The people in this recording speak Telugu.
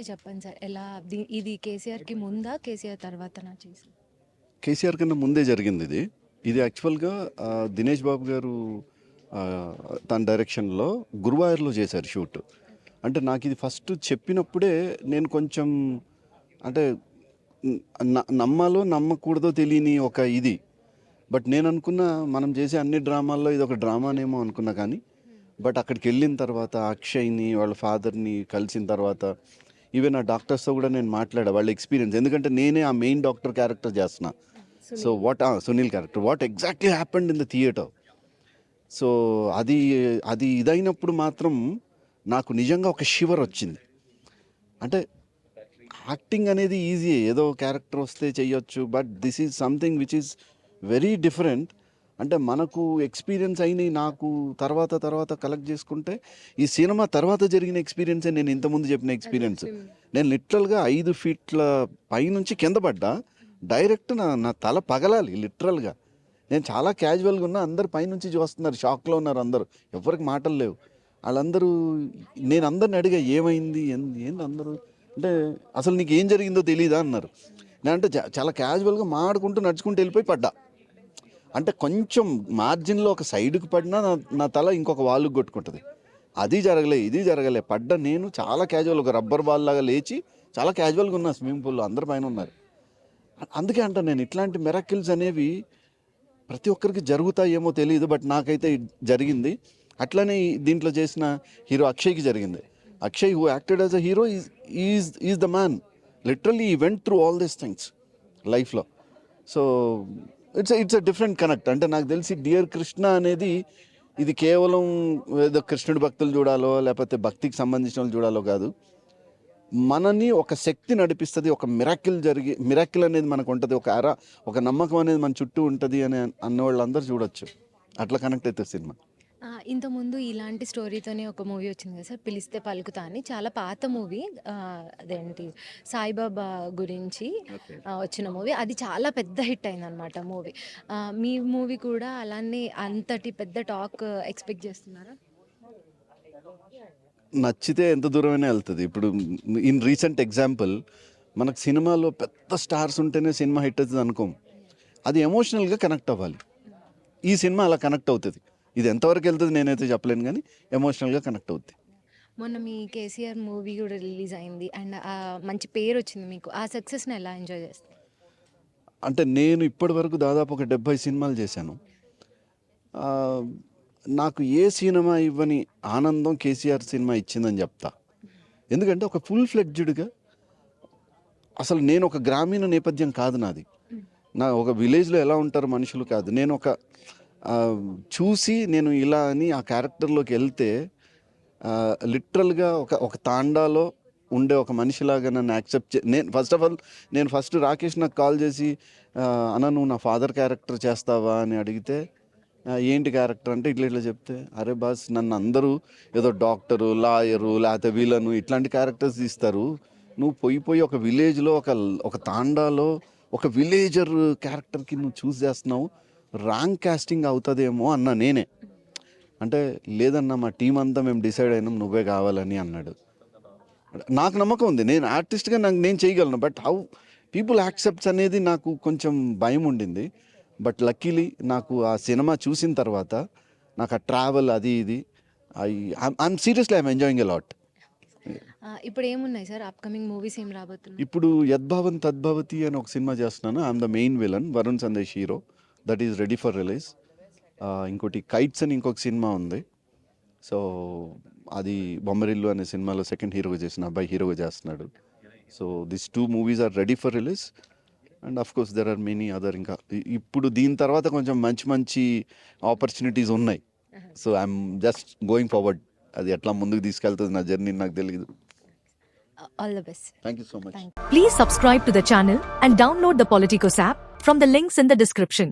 గురించి చెప్పండి సార్. ఎలా ఇది కేసీఆర్కి ముందా కేసీఆర్ తర్వాత నా చేసి? కేసీఆర్ కన్నా ముందే జరిగింది ఇది. ఇది యాక్చువల్గా దినేష్ బాబు గారు తన డైరెక్షన్లో గురువాయూర్లో చేశారు షూట్. అంటే నాకు ఇది ఫస్ట్ చెప్పినప్పుడే నేను కొంచెం అంటే నమ్మాలో నమ్మకూడదో తెలియని ఒక ఇది. బట్ నేను అనుకున్న మనం చేసే అన్ని డ్రామాల్లో ఇది ఒక డ్రామానేమో అనుకున్నా కానీ బట్ అక్కడికి వెళ్ళిన తర్వాత అక్షయ్ని వాళ్ళ ఫాదర్ని కలిసిన తర్వాత ఈవెన్ ఆ డాక్టర్స్తో కూడా నేను మాట్లాడా వాళ్ళ ఎక్స్పీరియన్స్. ఎందుకంటే నేనే ఆ మెయిన్ డాక్టర్ క్యారెక్టర్ చేస్తున్నా. So what Sunil character. What exactly happened in the theatre so అది అది ఇదైనప్పుడు మాత్రం నాకు నిజంగా ఒక షివర్ వచ్చింది. అంటే యాక్టింగ్ అనేది ఈజీ ఏదో క్యారెక్టర్ వస్తే చెయ్యొచ్చు but this is something which is very different అంటే మనకు ఎక్స్పీరియన్స్ అయిన నాకు తర్వాత తర్వాత కలెక్ట్ చేసుకుంటే ఈ సినిమా తర్వాత జరిగిన ఎక్స్పీరియన్సే నేను ఇంతకుముందు చెప్పిన ఎక్స్పీరియన్స్. నేను లిటరల్గా ఐదు ఫీట్ల పైనుంచి కింద పడ్డా. డైరెక్ట్ నా నా తల పగలాలి లిటరల్గా. నేను చాలా క్యాజువల్గా ఉన్నా అందరు పైనుంచి చూస్తున్నారు షాక్లో ఉన్నారు అందరూ. ఎవరికి మాటలు లేవు. వాళ్ళందరూ నేను అందరిని అడిగా ఏమైంది? ఏంది అందరూ? అంటే అసలు నీకు ఏం జరిగిందో తెలియదా అన్నారు. నేనంటే చా- చాలా క్యాజువల్గా మాడుకుంటూ నడుచుకుంటూ వెళ్ళిపోయి పడ్డా. అంటే కొంచెం మార్జిన్లో ఒక సైడ్కి పడినా నా నా తల ఇంకొక వాళ్ళకి కొట్టుకుంటుంది. అది జరగలే ఇది జరగలే. పడ్డ నేను చాలా క్యాజువల్ ఒక రబ్బర్ బాల్ లాగా లేచి చాలా క్యాజువల్గా ఉన్నా స్విమ్మింగ్ పూల్లో అందరి పైన ఉన్నారు. అందుకే అంట నేను ఇట్లాంటి మెరాకిల్స్ అనేవి ప్రతి ఒక్కరికి జరుగుతాయేమో తెలియదు బట్ నాకైతే జరిగింది. అట్లనే దీంట్లో చేసిన హీరో అక్షయ్కి జరిగింది. Akshay who acted as a hero is is is the man literally he went through all these things లైఫ్లో so it's it's a different connect అంటే నాకు తెలిసి డియర్ కృష్ణ అనేది ఇది కేవలం ఏదో కృష్ణుడి భక్తులు చూడాలో లేకపోతే భక్తికి సంబంధించిన వాళ్ళు చూడాలో కాదు. మనని ఒక శక్తి నడిపిస్తుంది ఒక మిరాకిల్ జరిగి మిరాకిల్ అనేది మనకు ఉంటుంది ఒక అర ఒక నమ్మకం అనేది మన చుట్టూ ఉంటుంది అని అన్న వాళ్ళందరూ చూడొచ్చు. అట్లా కనెక్ట్ అవుతుంది సినిమా. ఇంతకుముందు ఇలాంటి స్టోరీతోనే ఒక మూవీ వచ్చింది కదా సార్ పిలిస్తే పలుకుతా అని. చాలా పాత మూవీ అదేంటి సాయిబాబా గురించి వచ్చిన మూవీ. అది చాలా పెద్ద హిట్ అయిందనమాట మూవీ. మీ మూవీ కూడా అలానే అంతటి పెద్ద టాక్ ఎక్స్పెక్ట్ చేస్తున్నారా? నచ్చితే ఎంత దూరమైనా వెళ్తుంది. ఇప్పుడు ఇన్ రీసెంట్ ఎగ్జాంపుల్ మనకు సినిమాలో పెద్ద స్టార్స్ ఉంటేనే సినిమా హిట్ అవుతుంది అనుకోం అది ఎమోషనల్గా కనెక్ట్ అవ్వాలి. ఈ సినిమా అలా కనెక్ట్ అవుతుంది. ఇది ఎంతవరకు వెళ్తుంది నేనైతే చెప్పలేను కానీ ఎమోషనల్గా కనెక్ట్ అవుతుంది మొన్న మీ కేసీఆర్ మూవీ కూడా రిలీజ్ అయింది అండ్ మంచి పేరు వచ్చింది మీకు. ఆ సక్సెస్ని ఎలా ఎంజాయ్ చేస్తారు? అంటే నేను ఇప్పటి వరకు దాదాపు ఒక డెబ్బై సినిమాలు చేశాను. నాకు ఏ సినిమా ఇవ్వని ఆనందం కేసీఆర్ సినిమా ఇచ్చిందని చెప్తా. ఎందుకంటే ఒక ఫుల్ ఫ్లెడ్జ్డ్గా అసలు నేను ఒక గ్రామీణ నేపథ్యం కాదు నాది. నా ఒక విలేజ్లో ఎలా ఉంటారు మనుషులు కాదు. నేను ఒక చూసి నేను ఇలా అని ఆ క్యారెక్టర్లోకి వెళ్తే లిటరల్గా ఒక ఒక తాండాలో ఉండే ఒక మనిషిలాగా నన్ను యాక్సెప్ట్ చే నేను ఫస్ట్ ఆఫ్ ఆల్ నేను ఫస్ట్ రాకేష్ నాకు కాల్ చేసి అన్న నువ్వు నా ఫాదర్ క్యారెక్టర్ చేస్తావా? అని అడిగితే ఏంటి క్యారెక్టర్? అంటే ఇట్లా ఇట్లా చెప్తే అరే బాస్ నన్ను అందరూ ఏదో డాక్టరు లాయరు లేకపోతే వీళ్ళను ఇట్లాంటి క్యారెక్టర్స్ తీస్తారు. నువ్వు పోయి పోయి ఒక విలేజ్లో ఒక ఒక తాండాలో ఒక విలేజర్ క్యారెక్టర్కి నువ్వు చూస్ చేస్తున్నావు. రాంగ్ కాస్టింగ్ అవుతుందేమో అన్న నేనే. అంటే లేదన్న మా టీం అంతా మేము డిసైడ్ అయినాం నువ్వే కావాలని అన్నాడు. నాకు నమ్మకం ఉంది. నేను ఆర్టిస్ట్గా నాకు నేను చేయగలను బట్ హౌ పీపుల్ యాక్సెప్ట్స్ అనేది నాకు కొంచెం భయం ఉండింది. బట్ లక్కీలీ నాకు ఆ సినిమా చూసిన తర్వాత నాకు ఆ ట్రావెల్ అది ఇది I I'm seriously I'm enjoying a lot ఇప్పుడు ఏమున్నాయి సార్ అప్కమింగ్ మూవీస్ ఏం రాబోతున్నాయి? ఇప్పుడు యద్భావన్ తద్భవతి అని ఒక సినిమా చేస్తున్నాను. I'm the main villain Varun Sandesh hero that is ready for release ఇంకోటి కైట్స్ అని ఇంకొక సినిమా ఉంది. సో అది బొమ్మరిల్లు అనే సినిమాలో సెకండ్ హీరోగా చేసిన అబ్బాయి హీరోగా చేస్తున్నాడు. So this two movies are ready for release and of course there are many other ఇంకా ఇప్పుడు దీని తర్వాత కొంచెం మంచి మంచి ఆపర్చునిటీస్ ఉన్నాయి. So I'm just going forward అది ఎట్లా ముందుకు తీసుకెళ్తుంది నా జర్నీ నాకు తెలియదు all the best thank you so much Please subscribe to the channel and download the Politicos app from the links in the description.